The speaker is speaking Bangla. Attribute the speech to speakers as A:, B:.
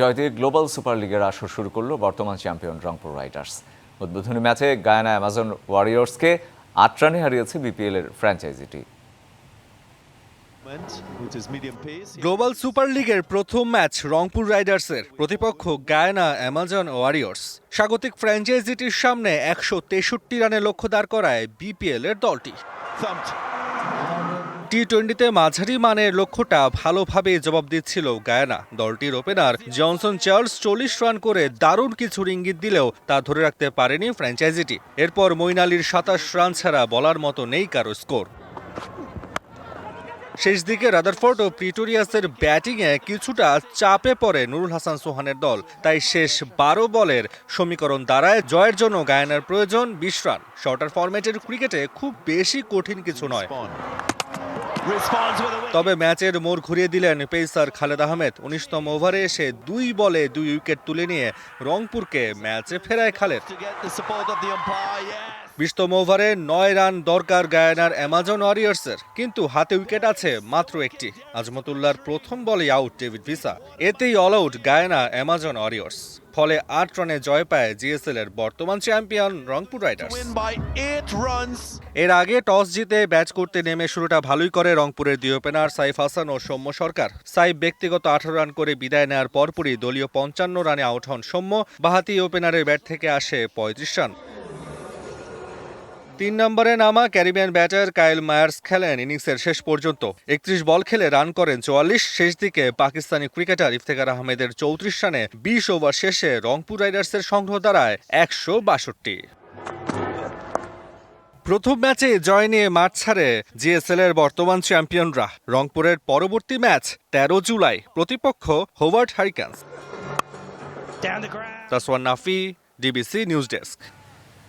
A: জয় দিয়ে গ্লোবাল সুপার লিগের আসর শুরু করল বর্তমান চ্যাম্পিয়ন রংপুর রাইডার্স উদ্বোধনী ম্যাচে গায়ানা অ্যামাজন ওয়ারিয়র্সকে আট রানে হারিয়েছে বিপিএল এর ফ্র্যাঞ্চাইজিটি.
B: গ্লোবাল সুপার লিগের প্রথম ম্যাচ রংপুর রাইডার্সের প্রতিপক্ষ গায়ানা অ্যামাজন ওয়ারিয়র্স স্বাগতিক ফ্র্যাঞ্চাইজিটির সামনে একশো তেষট্টি রানের লক্ষ্য দাঁড় করায় বিপিএল এর দলটি. টি টোয়েন্টিতে মাঝারি মানের লক্ষ্যটা ভালোভাবে জবাব দিচ্ছিল গায়ানা। দলটির ওপেনার জনসন চার্লস চল্লিশ রান করে দারুণ কিছু ইঙ্গিত দিলেও তা ধরে রাখতে পারেনি ফ্র্যাঞ্চাইজিটি। এরপর মইন আলীর সাতাশ রান ছাড়া বলার মতো নেই কারও স্কোর। শেষ দিকে রাদারফোর্ড ও প্রিটোরিয়াসের ব্যাটিংয়ে কিছুটা চাপে পড়ে নুরুল হাসান সোহানের দল। তাই শেষ বারো বলের সমীকরণ দ্বারায় জয়ের জন্য গায়ানার প্রয়োজন বিশ রান। শর্টার ফরম্যাটের ক্রিকেটে খুব বেশি কঠিন কিছু নয়। তবে ম্যাচের মোড় ঘুরিয়ে দিলেন পেসার খালেদ আহমেদ। উনিশতম ওভারে এসে দুই বলে দুই উইকেট তুলে নিয়ে রংপুরকে ম্যাচে ফেরায় খালেদ। বিশতম ওভারে নয় রান দরকার গায়ানার অ্যামাজন ওয়ারিয়ার্সের। কিন্তু হাতে উইকেট আছে মাত্র একটি। আজমতুল্লার প্রথম বলে আউট ডেভিড ভিসা। এতেই all out Guyana Amazon Warriors. ফলে আট রানে জয় পায় জিএসএল এর বর্তমান চ্যাম্পিয়ন রংপুর রাইডার্স। এর আগে টস জিতে ব্যাচ করতে নেমে শুরুটা ভালোই করে রংপুরের দুই ওপেনার সাইফ হাসান ও সৌম্য সরকার। সাইফ ব্যক্তিগত আঠারো রান করে বিদায় নেওয়ার পরপরই দলীয় পঞ্চান্ন রানে আউট হন সৌম্য। বাহাতি ওপেনারের ব্যাট থেকে আসে পঁয়ত্রিশ রান। তিন নম্বরে নামা ক্যারিবিয়ান ব্যাটার কাইল মায়ার্স খেলেন ইনিংসের শেষ পর্যন্ত। একত্রিশ বল খেলে রান করেন চুয়াল্লিশ শেষ দিকে পাকিস্তানি ক্রিকেটার ইফতেখার আহমেদের চৌত্রিশ রানে বিশ ওভার শেষে রংপুর রাইডার্সের সংগ্রহ দাঁড়ায় একশো বাষট্টি। প্রথম ম্যাচে জয় নিয়ে মাঠ ছাড়ে জিএসএল এর বর্তমান চ্যাম্পিয়নরা। রংপুরের পরবর্তী ম্যাচ তেরো জুলাই প্রতিপক্ষ Hobart Hurricanes. Taswan Nafi DBC news desk.